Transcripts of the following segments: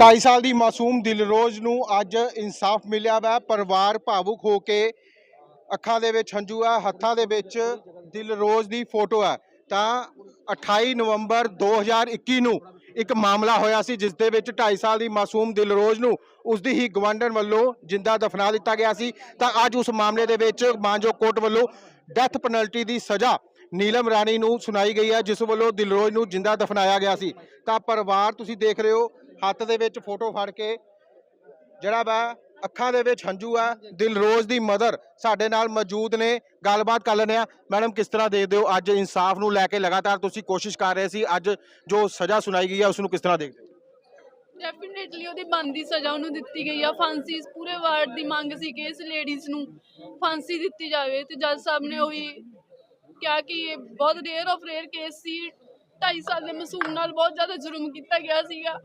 2.5 ਸਾਲ ਦੀ ਮਾਸੂਮ ਦਿਲਰੋਜ਼ ਨੂੰ ਅੱਜ ਇਨਸਾਫ ਮਿਲਿਆ ਵਾ। ਪਰਿਵਾਰ ਭਾਵੁਕ ਹੋ ਕੇ ਅੱਖਾਂ ਦੇ ਵਿੱਚ ਹੰਝੂ ਆ ਹੱਥਾਂ ਦੇ ਵਿੱਚ ਦਿਲਰੋਜ਼ ਦੀ ਫੋਟੋ ਹੈ। ਤਾਂ 28 ਨਵੰਬਰ 2021 ਨੂੰ ਇੱਕ ਮਾਮਲਾ ਹੋਇਆ ਸੀ, ਜਿਸ ਦੇ ਵਿੱਚ 2.5 ਸਾਲ ਦੀ ਮਾਸੂਮ ਦਿਲਰੋਜ਼ ਨੂੰ ਉਸ ਦੀ ਹੀ ਗਵਾਂਢਣ ਵੱਲੋਂ ਜਿੰਦਾ ਦਫਨਾ ਦਿੱਤਾ ਗਿਆ ਸੀ। ਤਾਂ ਅੱਜ ਉਸ ਮਾਮਲੇ ਦੇ ਵਿੱਚ ਮਾਂਜੋ ਕੋਰਟ ਵੱਲੋਂ ਡੈਥ ਪੈਨਲਟੀ ਦੀ ਸਜ਼ਾ ਨੀਲਮ ਰਾਣੀ ਨੂੰ ਸੁਣਾਈ ਗਈ ਹੈ, ਜਿਸ ਵੱਲੋਂ ਦਿਲਰੋਜ਼ ਨੂੰ ਜਿੰਦਾ ਦਫਨਾਇਆ ਗਿਆ ਸੀ। ਤਾਂ ਪਰਿਵਾਰ, ਤੁਸੀਂ ਦੇਖ ਰਹੇ ਹੋ ਹੱਥ ਦੇ ਵਿੱਚ ਫੋਟੋ ਫੜ ਕੇ ਜਿਹੜਾ ਵਾ ਅੱਖਾਂ ਦੇ ਵਿੱਚ ਹੰਝੂ ਆ ਦਿਲਰੋਜ਼ ਦੀ ਮਦਰ ਸਾਡੇ ਨਾਲ ਮੌਜੂਦ ਨੇ। ਗੱਲਬਾਤ ਕਰ ਲੈਂਦੇ ਆ ਮੈਡਮ, ਕਿਸ ਤਰ੍ਹਾਂ ਦੇਖਦੇ ਹੋ? ਅੱਜ ਇਨਸਾਫ ਨੂੰ ਲੈ ਕੇ ਲਗਾਤਾਰ ਤੁਸੀਂ ਕੋਸ਼ਿਸ਼ ਕਰ ਰਹੇ ਸੀ। ਅੱਜ ਜੋ ਸਜ਼ਾ ਸੁਣਾਈ ਗਈ ਹੈ ਉਸ ਨੂੰ ਕਿਸ ਤਰ੍ਹਾਂ ਦੇਖਦੇ ਹੋ? ਡੈਫੀਨੇਟਲੀ ਉਹਦੀ ਬੰਦੀ ਸਜ਼ਾ ਉਹਨੂੰ ਦਿੱਤੀ ਗਈ ਆ। ਫਾਂਸੀ ਪੂਰੇ ਵਾਰਡ ਦੀ ਮੰਗ ਸੀ ਕਿ ਇਸ ਲੇਡੀਜ਼ ਨੂੰ ਫਾਂਸੀ ਦਿੱਤੀ ਜਾਵੇ ਤੇ ਜੱਜ ਸਾਹਿਬ ਨੇ ਉਹੀ ਕਿਹਾ ਕਿ ਇਹ ਬਹੁਤ ਰੇਅਰ ਆਫ ਰੇਅਰ ਕੇਸ ਸੀ। 2.5 ਸਾਲ ਦੇ ਮਾਸੂਮ ਨਾਲ ਬਹੁਤ ਜ਼ਿਆਦਾ ਜ਼ੁਲਮ ਕੀਤਾ ਗਿਆ ਸੀਗਾ।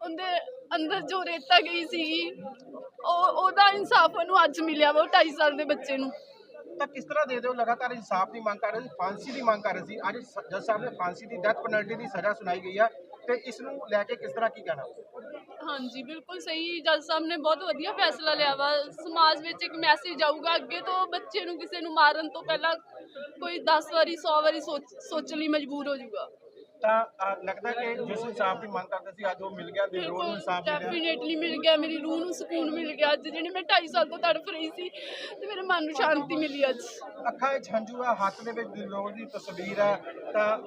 ਉਹਦੇ ਅੰਦਰ ਜੋ ਰੇਤਾ ਗਈ ਸੀਗੀ ਉਹ ਉਹਦਾ ਇਨਸਾਫ ਉਹਨੂੰ ਅੱਜ ਮਿਲਿਆ ਵਾ ਉਹ 2.5 ਸਾਲ ਦੇ ਬੱਚੇ ਨੂੰ। ਤਾਂ ਕਿਸ ਤਰ੍ਹਾਂ ਦੇਖਦੇ ਹੋ ਲਗਾਤਾਰ ਇਨਸਾਫ ਦੀ ਮੰਗ ਕਰ ਰਹੇ ਸੀ ਫਾਂਸੀ ਦੀ ਮੰਗ ਕਰ ਰਹੇ ਸੀ। ਅੱਜ ਜੱਜ ਸਾਹਿਬ ਨੇ ਫਾਂਸੀ ਦੀ ਡੈਥ ਪੈਨਲਟੀ ਦੀ ਸਜ਼ਾ ਸੁਣਾਈ ਗਈ ਹੈ ਤੇ ਇਸ ਨੂੰ ਲੈ ਕੇ ਕਿਸ ਤਰ੍ਹਾਂ ਕੀ ਕਹਿਣਾ? ਹਾਂਜੀ ਬਿਲਕੁਲ ਸਹੀ ਜੱਜ ਸਾਹਿਬ ਨੇ ਬਹੁਤ ਵਧੀਆ ਫੈਸਲਾ ਲਿਆ ਵਾ। ਸਮਾਜ ਵਿੱਚ ਇੱਕ ਮੈਸੇਜ ਜਾਊਗਾ ਅੱਗੇ ਤੋਂ ਬੱਚੇ ਨੂੰ ਕਿਸੇ ਨੂੰ ਮਾਰਨ ਤੋਂ ਪਹਿਲਾਂ ਕੋਈ 10 ਵਾਰੀ 100 ਵਾਰੀ ਸੋਚ ਸੋਚਣ ਲਈ ਮਜਬੂਰ ਹੋ ਜਾਊਗਾ। ਤਾਂ ਲੱਗਦਾ ਕਿ ਜਿਸ ਇਨਸਾਫ ਦੀ ਮੰਗ ਕਰਦੇ ਸੀ ਅੱਜ ਉਹ ਮਿਲ ਗਿਆ ਦਿਲਰੋਜ਼ ਨੂੰ ਇਨਸਾਫ ਡੈਫੀਨੇਟਲੀ ਮਿਲ ਗਿਆ ਮੇਰੀ ਰੂਹ ਨੂੰ ਸਕੂਨ ਮਿਲ ਗਿਆ ਅੱਜ ਜਿਹੜੀ ਮੈਂ 2.5 ਸਾਲ ਤੋਂ ਤੜਫ ਰਹੀ ਸੀ ਤੇ ਮੇਰੇ ਮਨ ਨੂੰ ਸ਼ਾਂਤੀ ਮਿਲੀ ਅੱਜ ਅੱਖਾਂ ਵਿੱਚ ਹੰਝੂ ਆ ਹੱਥ ਦੇ ਵਿੱਚ ਦਿਲਰੋਜ਼ ਦੀ ਤਸਵੀਰ ਹੈ ਤਾਂ?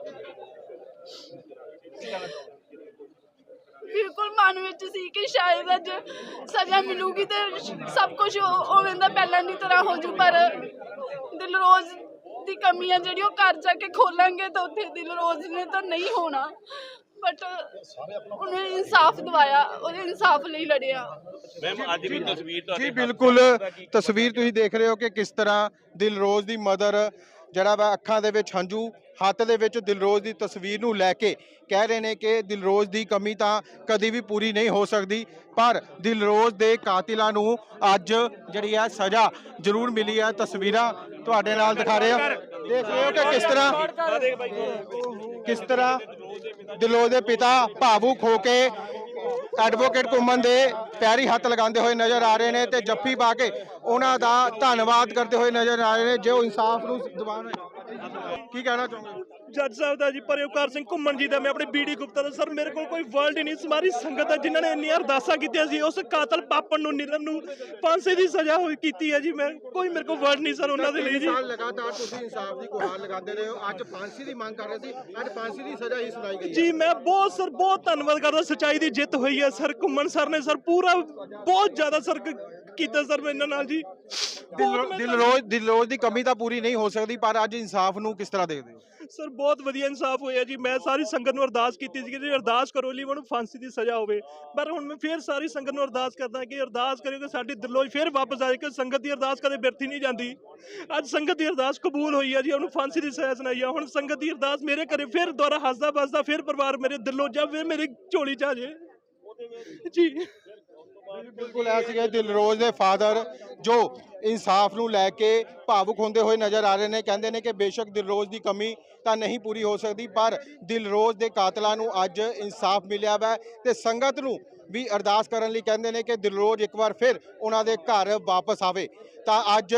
ਬਿਲਕੁਲ ਮਨ ਵਿੱਚ ਸੀ ਕਿ ਸ਼ਾਇਦ ਅੱਜ ਸਜ਼ਾ ਮਿਲੂਗੀ ਤੇ ਸਭ ਕੁਝ ਉਵੇਂ ਦਾ ਪਹਿਲਾਂ ਦੀ ਤਰ੍ਹਾਂ ਹੋ ਜੂ ਪਰ ਦਿਲਰੋਜ਼ ਦੀ ਕਮੀ ਆ ਜਿਹੜੀ ਉਹ ਘਰ ਜਾ ਕੇ ਖੋਲਾਂਗੇ ਤਾਂ ਉੱਥੇ ਦਿਲਰੋਜ਼ ਨੇ ਤਾਂ ਨਹੀਂ ਹੋਣਾ। ਬਟ ਉਹਨੇ ਇਨਸਾਫ ਦਵਾਇਆ ਉਹਦੇ ਇਨਸਾਫ ਲਈ ਲੜਿਆ। ਮੈਮ ਅੱਜ ਵੀ ਤਸਵੀਰ ਤੁਹਾਡੇ ਜੀ ਬਿਲਕੁਲ। ਤਸਵੀਰ ਤੁਸੀਂ ਦੇਖ ਰਹੇ ਹੋ ਕਿ ਕਿਸ ਤਰ੍ਹਾਂ ਦਿਲਰੋਜ਼ ਦੀ ਮਦਰ ਜਿਹੜਾ ਵਾ ਅੱਖਾਂ ਦੇ ਵਿੱਚ ਹੰਝੂ, ਹੱਥ ਦੇ ਵਿੱਚ ਦਿਲਰੋਜ਼ ਦੀ ਤਸਵੀਰ ਨੂੰ ਲੈ ਕੇ ਕਹਿ ਰਹੇ ਨੇ ਕਿ ਦਿਲਰੋਜ਼ ਦੀ ਕਮੀ ਤਾਂ ਕਦੀ ਵੀ ਪੂਰੀ ਨਹੀਂ ਹੋ ਸਕਦੀ, ਪਰ ਦਿਲਰੋਜ਼ ਦੇ ਕਾਤਿਲਾਂ ਨੂੰ ਅੱਜ ਜਿਹੜੀ ਹੈ ਸਜ਼ਾ ਜ਼ਰੂਰ ਮਿਲੀ ਹੈ ਤਸਵੀਰਾਂ ਤੁਹਾਡੇ ਨਾਲ ਦਿਖਾ ਰਹੇ ਹਾਂ ਦੇਖ ਰਹੇ ਹੋ ਕਿ ਕਿਸ ਤਰ੍ਹਾਂ ਕਿਸ ਤਰ੍ਹਾਂ ਦਿਲੋਂ ਦੇ ਪਿਤਾ ਭਾਵੁਕ ਹੋ ਕੇ ਐਡਵੋਕੇਟ ਘੁੰਮਣ ਦੇ ਪੈਰੀ ਹੱਥ ਲਗਾਉਂਦੇ ਹੋਏ ਨਜ਼ਰ ਆ ਰਹੇ ਨੇ ਤੇ ਜੱਫੀ ਪਾ ਕੇ ਉਹਨਾਂ ਦਾ ਧੰਨਵਾਦ ਕਰਦੇ ਹੋਏ ਨਜ਼ਰ ਆ ਰਹੇ ਨੇ। ਜੋ ਇਨਸਾਫ ਨੂੰ ਦਿਵਾਉਣ ਕੀ ਕਹਿਣਾ ਚਾਹੁੰਦੇ ਜੱਜ ਸਾਹਿਬ ਦਾ ਜੀ ਪਰਿਵਕਾਰ ਸਿੰਘ ਘੁੰਮਣ ਜੀ ਦਾ ਮੈਂ ਆਪਣੇ ਬੀਡੀ ਗੁਪਤਾ ਦਾ ਸਰ ਮੇਰੇ ਕੋਲ ਕੋਈ ਵਰਡ ਹੀ ਨਹੀਂ ਸਾਰੀ ਸੰਗਤ ਦਾ ਜਿਨ੍ਹਾਂ ਨੇ ਇੰਨੀਆਂ ਅਰਦਾਸਾਂ ਕੀਤੀਆਂ ਸੀ ਉਸ ਕਾਤਲ ਪਾਪਣ ਨੂੰ ਨੀਲਮ ਨੂੰ ਫਾਂਸੀ ਦੀ ਸਜ਼ਾ ਹੋਈ ਕੀਤੀ ਹੈ ਜੀ ਮੈਂ ਕੋਈ ਮੇਰੇ ਕੋਲ ਵਰਡ ਨਹੀਂ ਸਰ ਉਹਨਾਂ ਦੇ ਲਈ ਜੀ। ਸਾਲ ਲਗਾਤਾਰ ਤੁਸੀਂ ਇਨਸਾਫ ਦੀ ਗੁਹਾਰ ਲਗਾਉਂਦੇ ਰਹੇ ਹੋ? ਅੱਜ ਫਾਂਸੀ ਦੀ ਮੰਗ ਕਰ ਰਹੇ ਸੀ ਅੱਜ ਫਾਂਸੀ ਦੀ ਸਜ਼ਾ ਹੀ ਸੁਣਾਈ ਗਈ ਹੈ। ਜੀ ਮੈਂ ਬਹੁਤ ਸਰ ਬਹੁਤ ਧੰਨਵਾਦ ਕਰਦਾ ਸਚਾਈ ਦੀ ਜਿੱਤ ਹੋਈ ਹੈ ਸਰ ਘੁੰਮਣ ਸਰ ਨੇ ਸਰ ਪੂਰਾ ਬਹੁਤ ਜ਼ਿਆਦਾ ਸਰ ਕ- ਕੀਤਾ ਸਰ ਮੇਰੇ ਨਾਲ ਜੀ। ਦਿਲਰੋਜ਼ ਦਿਲਰੋਜ਼ ਦੀ ਕਮੀ ਤਾਂ ਪੂਰੀ ਨਹੀਂ ਹੋ ਸਕਦੀ ਪਰ ਅੱਜ ਇਨਸਾਫ ਨੂੰ ਕਿਸ ਤਰ੍ਹਾਂ ਦੇਖਦੇ ਹੋ? ਸਰ ਬਹੁਤ ਵਧੀਆ ਇਨਸਾਫ ਹੋਇਆ ਜੀ। ਮੈਂ ਸਾਰੀ ਸੰਗਤ ਨੂੰ ਅਰਦਾਸ ਕੀਤੀ ਸੀ ਕਿ ਜੀ ਅਰਦਾਸ ਕਰੋ ਲਈ ਉਹਨੂੰ ਫਾਂਸੀ ਦੀ ਸਜ਼ਾ ਹੋਵੇ। ਪਰ ਹੁਣ ਮੈਂ ਫੇਰ ਸਾਰੀ ਸੰਗਤ ਨੂੰ ਅਰਦਾਸ ਕਰਦਾ ਕਿ ਅਰਦਾਸ ਕਰਿਓ ਕਿ ਸਾਡੀ ਦਿਲੋਂ ਫੇਰ ਵਾਪਸ ਆਏ ਕਿ ਸੰਗਤ ਦੀ ਅਰਦਾਸ ਕਦੇ ਬਿਰਥੀ ਨਹੀਂ ਜਾਂਦੀ। ਅੱਜ ਸੰਗਤ ਦੀ ਅਰਦਾਸ ਕਬੂਲ ਹੋਈ ਹੈ ਜੀ ਉਹਨੂੰ ਫਾਂਸੀ ਦੀ ਸਜ਼ਾ ਸੁਣਾਈ ਆ ਹੁਣ ਸੰਗਤ ਦੀ ਅਰਦਾਸ ਮੇਰੇ ਘਰੇ ਫੇਰ ਦੁਆਰਾ ਹੱਸਦਾ ਵੱਸਦਾ ਫੇਰ ਪਰਿਵਾਰ ਮੇਰੇ ਦਿਲੋਂ ਜਾ ਫੇਰ ਮੇਰੇ ਝੋਲੀ ਚ ਆ ਜੇ ਜੀ। ਬਿਲਕੁਲ ਐ ਸੀਗੇ ਦਿਲਰੋਜ਼ ਦੇ ਫਾਦਰ ਜੋ ਇਨਸਾਫ ਨੂੰ ਲੈ ਕੇ ਭਾਵੁਕ ਹੁੰਦੇ ਹੋਏ ਨਜ਼ਰ ਆ ਰਹੇ ਨੇ, ਕਹਿੰਦੇ ਨੇ ਕਿ ਬੇਸ਼ੱਕ ਦਿਲਰੋਜ਼ ਦੀ ਕਮੀ ਤਾਂ ਨਹੀਂ ਪੂਰੀ ਹੋ ਸਕਦੀ, ਪਰ ਦਿਲਰੋਜ਼ ਦੇ ਕਾਤਲਾਂ ਨੂੰ ਅੱਜ ਇਨਸਾਫ ਮਿਲਿਆ ਵਾ ਤੇ ਸੰਗਤ ਨੂੰ ਵੀ ਅਰਦਾਸ ਕਰਨ ਲਈ ਕਹਿੰਦੇ ਨੇ ਕਿ ਦਿਲਰੋਜ਼ ਇੱਕ ਵਾਰ ਫਿਰ ਉਹਨਾਂ ਦੇ ਘਰ ਵਾਪਸ ਆਵੇ। ਤਾਂ ਅੱਜ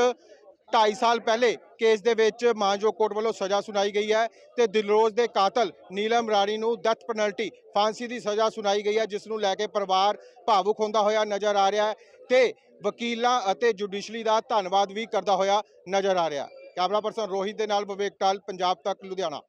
2.5 ਸਾਲ ਪਹਿਲੇ ਕੇਸ ਦੇ ਵਿੱਚ ਮਾਂਜੋ ਕੋਰਟ ਵੱਲੋਂ ਸਜ਼ਾ ਸੁਣਾਈ ਗਈ ਹੈ ਤੇ ਦਿਲਰੋਜ਼ ਦੇ ਕਾਤਲ ਨੀਲਮ ਰਾਣੀ ਨੂੰ ਡੈਥ ਪੈਨਲਟੀ, ਫਾਂਸੀ ਦੀ ਸਜ਼ਾ ਸੁਣਾਈ ਗਈ ਹੈ, ਜਿਸ ਨੂੰ ਲੈ ਕੇ ਪਰਿਵਾਰ ਭਾਵੁਕ ਹੁੰਦਾ ਹੋਇਆ ਨਜ਼ਰ ਆ ਰਿਹਾ ਹੈ ਤੇ ਵਕੀਲਾਂ ਅਤੇ ਜੁਡੀਸ਼ਰੀ ਦਾ ਧੰਨਵਾਦ ਵੀ ਕਰਦਾ ਹੋਇਆ ਨਜ਼ਰ ਆ ਰਿਹਾ ਕੈਮਰਾ ਪਰਸਨ ਰੋਹਿਤ ਦੇ ਨਾਲ ਵਿਵੇਕ ਟਾਲ, ਪੰਜਾਬ ਤੱਕ, ਲੁਧਿਆਣਾ।